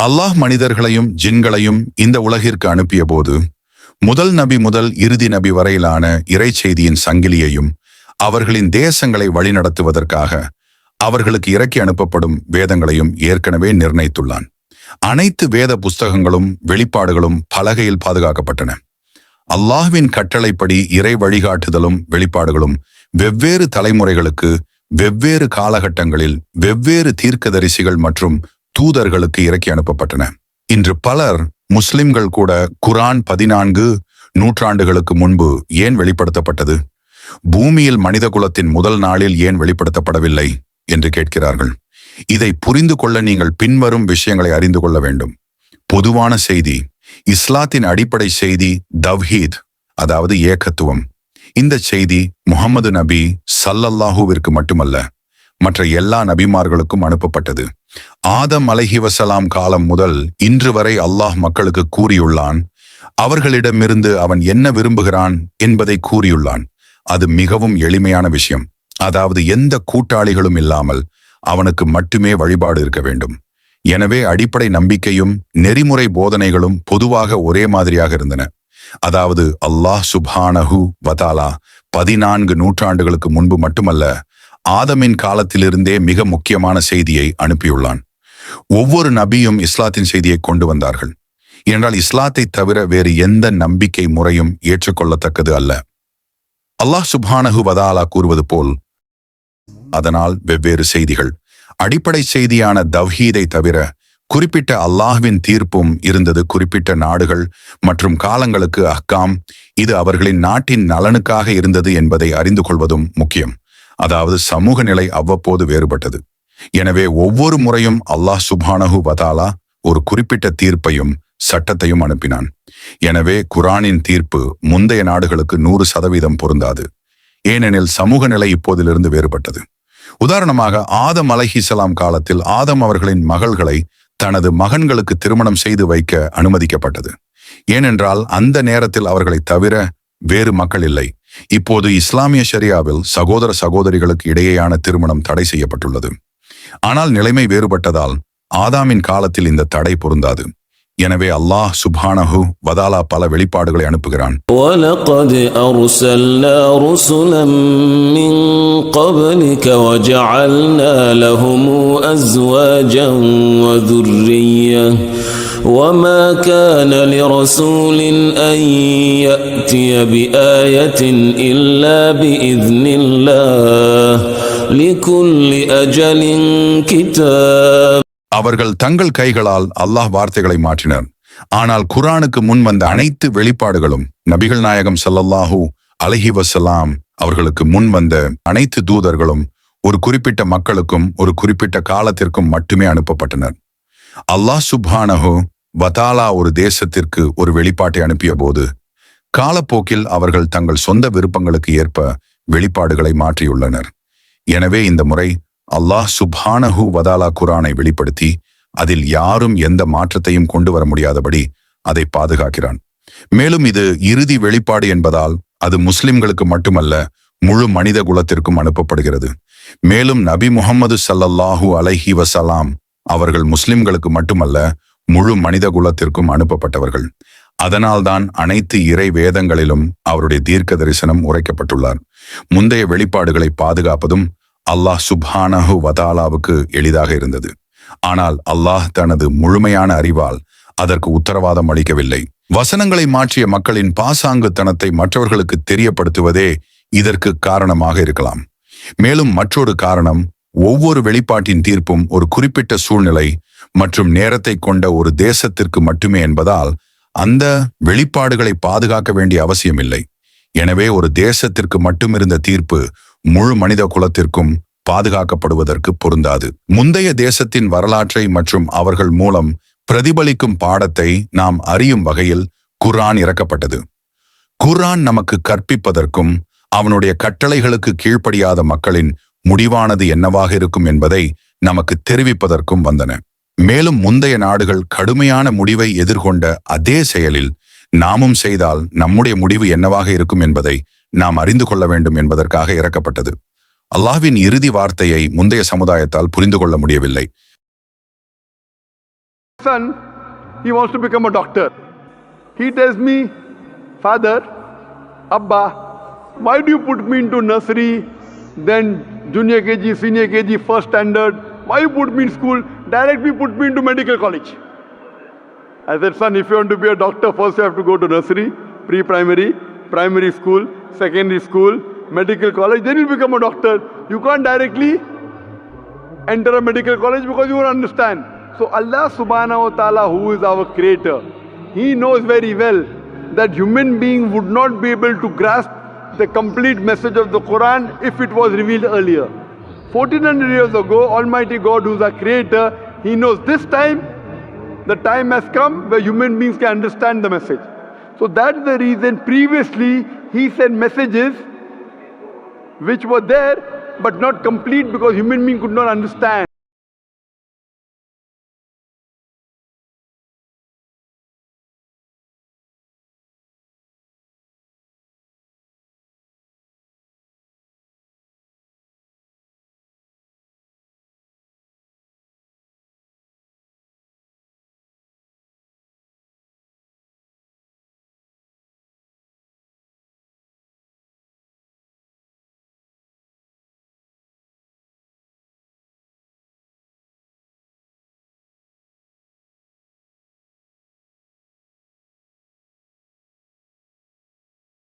அல்லாஹ் மனிதர்களையும் ஜின்களையும் இந்த உலகிற்கு அனுப்பிய போது முதல் நபி முதல் இறுதி நபி வரையிலான இறை செய்தியின் சங்கிலியையும் அவர்களின் தேசங்களை வழிநடத்துவதற்காக அவர்களுக்கு இறக்கி அனுப்பப்படும் வேதங்களையும் ஏற்கனவே நிர்ணயித்துள்ளான். அனைத்து வேத புஸ்தகங்களும் வெளிப்பாடுகளும் பலகையில் பாதுகாக்கப்பட்டன. அல்லாஹ்வின் கட்டளைப்படி இறை வழிகாட்டுதலும் வெளிப்பாடுகளும் வெவ்வேறு தலைமுறைகளுக்கு வெவ்வேறு காலகட்டங்களில் வெவ்வேறு தீர்க்கதரிசிகள் மற்றும் தூதர்களுக்கு இறக்கி அனுப்பப்பட்டன. இன்று பலர் முஸ்லிம்கள் கூட குரான் பதினான்கு நூற்றாண்டுகளுக்கு முன்பு ஏன் வெளிப்படுத்தப்பட்டது? பூமியில் மனித குலத்தின் முதல் நாளில் ஏன் வெளிப்படுத்தப்படவில்லை? என்று கேட்கிறார்கள். இதை புரிந்து கொள்ள நீங்கள் பின்வரும் விஷயங்களை அறிந்து கொள்ள வேண்டும். பொதுவான செய்தி இஸ்லாத்தின் அடிப்படை செய்தி தவ்ஹீத் அதாவது ஏகத்துவம். இந்த செய்தி முகமது நபி சல்லல்லாஹுவிற்கு மட்டுமல்ல மற்ற எல்லா நபிமார்களுக்கும் அனுப்பப்பட்டது. ஆதம் அலஹிவசலாம் காலம் முதல் இன்று வரை அல்லாஹ் மக்களுக்கு கூறியுள்ளான் அவர்களிடமிருந்து அவன் என்ன விரும்புகிறான் என்பதை கூறியுள்ளான். அது மிகவும் எளிமையான விஷயம். அதாவது எந்த கூட்டாளிகளும் இல்லாமல் அவனுக்கு மட்டுமே வழிபாடு இருக்க வேண்டும். எனவே அடிப்படை நம்பிக்கையும் நெறிமுறை போதனைகளும் பொதுவாக ஒரே மாதிரியாக இருந்தன. அதாவது அல்லாஹ் சுபானஹு வதாலா பதினான்கு நூற்றாண்டுகளுக்கு முன்பு மட்டுமல்ல ஆதமின் காலத்திலிருந்தே மிக முக்கியமான செய்தியை அனுப்பியுள்ளான். ஒவ்வொரு நபியும் இஸ்லாத்தின் செய்தியை கொண்டு வந்தார்கள். என்றால் இஸ்லாத்தை தவிர வேறு எந்த நம்பிக்கை முறையும் ஏற்றுக்கொள்ளத்தக்கது அல்ல. அல்லாஹ் சுபானஹு வதாலா கூறுவது போல் அதனால் வெவ்வேறு செய்திகள். அடிப்படை செய்தியான தவ்ஹீதை தவிர குறிப்பிட்ட அல்லாஹ்வின் தீர்ப்பும் இருந்தது. குறிப்பிட்ட நாடுகள் மற்றும் காலங்களுக்கு அஹ்காம் இது அவர்களின் நாட்டின் நலனுக்காக இருந்தது என்பதை அறிந்து கொள்வதும் முக்கியம். அதாவது சமூக நிலை அவ்வப்போது வேறுபட்டது. எனவே ஒவ்வொரு முறையும் அல்லாஹ் சுபானஹு வதாலா ஒரு குறிப்பிட்ட தீர்ப்பையும் சட்டத்தையும் அனுப்பினான். எனவே குரானின் தீர்ப்பு முந்தைய நாடுகளுக்கு நூறு சதவீதம் பொருந்தாது. ஏனெனில் சமூக நிலை இப்போதிலிருந்து வேறுபட்டது. உதாரணமாக ஆதம் அலஹிசலாம் காலத்தில் ஆதம் அவர்களின் மகள்களை தனது மகன்களுக்கு திருமணம் செய்து வைக்க அனுமதிக்கப்பட்டது. ஏனென்றால் அந்த நேரத்தில் அவர்களை தவிர வேறு மக்கள் இல்லை. இப்போது இஸ்லாமிய ஷரியாவில் சகோதர சகோதரிகளுக்கு இடையேயான திருமணம் தடை செய்யப்பட்டுள்ளது ஆனால் நிலைமை வேறுபட்டதால் ஆதாமின் காலத்தில் இந்த தடை பொருந்தாது எனவே அல்லாஹ் சுப்ஹானஹு வதாலா பல வெளிப்பாடுகளை அனுப்புகிறான் ولقد أرسلنا رسلا من قبلك وجعلنا لهم أزواجا وذرية وما كان لرسول أن يأتي بآية إلا بإذن الله لكل أجل كتاب அவர்கள் தங்கள் கைகளால் அல்லாஹ் வார்த்தைகளை மாற்றினர் ஆனால் குரானுக்கு முன் வந்த அனைத்து வெளிப்பாடுகளும் நபிகள் நாயகம் ஸல்லல்லாஹு அலைஹி வஸலாம் அவர்களுக்கு முன் வந்த அனைத்து தூதர்களும் ஒரு குறிப்பிட்ட மக்களுக்கும் ஒரு குறிப்பிட்ட காலத்திற்கும் மட்டுமே அனுப்பப்பட்டனர் அல்லாஹ் சுப்ஹானஹு வதாலா ஒரு தேசத்திற்கு ஒரு வெளிப்பாட்டை அனுப்பிய போது காலப்போக்கில் அவர்கள் தங்கள் சொந்த விருப்பங்களுக்கு ஏற்ப வெளிப்பாடுகளை மாற்றியுள்ளனர். எனவே இந்த முறை அல்லாஹ் சுப்ஹானஹு வதாலா குரானை வெளிப்படுத்தி அதில் யாரும் எந்த மாற்றத்தையும் கொண்டு வர முடியாதபடி அதை பாதுகாக்கிறான். மேலும் இது இறுதி வெளிப்பாடு என்பதால் அது முஸ்லிம்களுக்கு மட்டுமல்ல முழு மனித குலத்திற்கும் அனுப்பப்படுகிறது. மேலும் நபி முகமது சல்லல்லாஹூ அலஹி வசலாம் அவர்கள் முஸ்லிம்களுக்கு மட்டுமல்ல முழு மனித குலத்திற்கும் அனுப்பப்பட்டவர்கள். அதனால்தான் அனைத்து இறை வேதங்களிலும் அவருடைய தீர்க்க தரிசனம் உரைக்கப்பட்டுள்ளார். முந்தைய வெளிப்பாடுகளை பாதுகாப்பதும் அல்லாஹ் சுப்ஹானஹு வதாலாவுக்கு எளிதாக இருந்தது. ஆனால் அல்லாஹ் தனது முழுமையான அறிவால் அதற்கு உத்தரவாதம் அளிக்கவில்லை. வசனங்களை மாற்றிய மக்களின் பாசாங்குத்தனத்தை மற்றவர்களுக்கு தெரியப்படுத்துவதே இதற்கு காரணமாக இருக்கலாம். மேலும் மற்றொரு காரணம் ஒவ்வொரு வெளிப்பாட்டின் தீர்ப்பும் ஒரு குறிப்பிட்ட சூழ்நிலை மற்றும் நேரத்தை கொண்ட ஒரு தேசத்திற்கு மட்டுமே என்பதால் அந்த வெளிப்பாடுகளை பாதுகாக்க வேண்டிய அவசியமில்லை. எனவே ஒரு தேசத்திற்கு மட்டுமிருந்த தீர்ப்பு முழு மனித குலத்திற்கும் பாதுகாக்கப்படுவதற்கு பொருந்தாது. முந்தைய தேசத்தின் வரலாற்றை மற்றும் அவர்கள் மூலம் பிரதிபலிக்கும் பாடத்தை நாம் அறியும் வகையில் குர்ஆன் இறக்கப்பட்டது. குர்ஆன் நமக்கு கற்பிப்பதற்கும் அவனுடைய கட்டளைகளுக்கு கீழ்ப்படியாத மக்களின் முடிவானது என்னவாக இருக்கும் என்பதை நமக்கு தெரிவிப்பதற்கும் வந்தன. மேலும் முந்தைய நாடுகள் கடுமையான முடிவை எதிர்கொண்ட அதே செயலில் நாமும் செய்தால் நம்முடைய முடிவு என்னவாக இருக்கும் என்பதை நாம் அறிந்து கொள்ள வேண்டும் என்பதற்காக இறக்கப்பட்டது அல்லாஹ்வின் இறுதி வார்த்தையை முந்தைய சமுதாயத்தால் புரிந்து கொள்ள முடியவில்லை son, he wants to become a doctor. He tells me, Father, Abba, why do you put me into nursery, then junior KG, senior KG, first standard? Why you put me in school? Directly put me into medical college. I said, son, if you want to be a doctor, first you have to go to nursery, pre-primary, primary school, secondary school, medical college, then you'll become a doctor. You can't directly enter a medical college because you won't understand. So Allah subhanahu wa ta'ala, who is our creator, He knows very well that human being would not be able to grasp the complete message of the Quran if it was revealed earlier. 1400 years ago, Almighty God, who's our creator, He knows this time the time has come where human beings can understand the message. So that's the reason previously he sent messages which were there but not complete because human being could not understand.